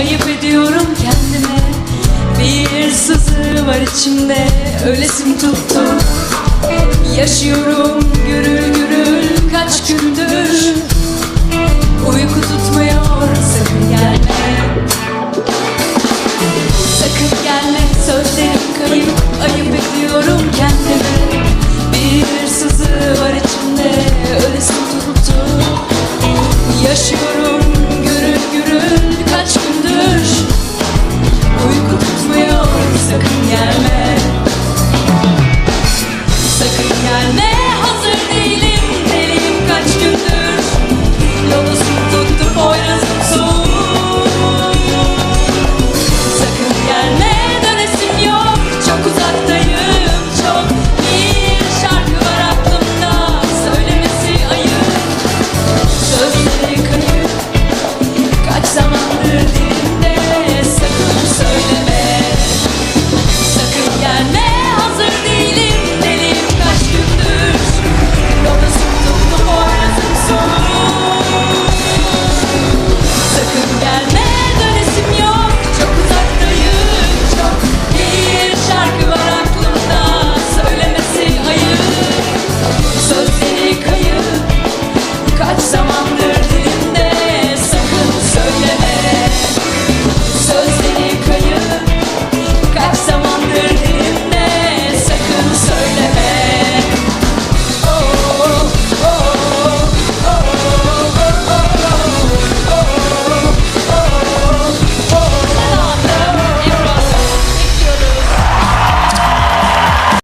Ayıp ediyorum kendime. Bir sızı var içimde. Ölesim tuttu. Yaşıyorum gürül gürül Kaç gündür. 그냥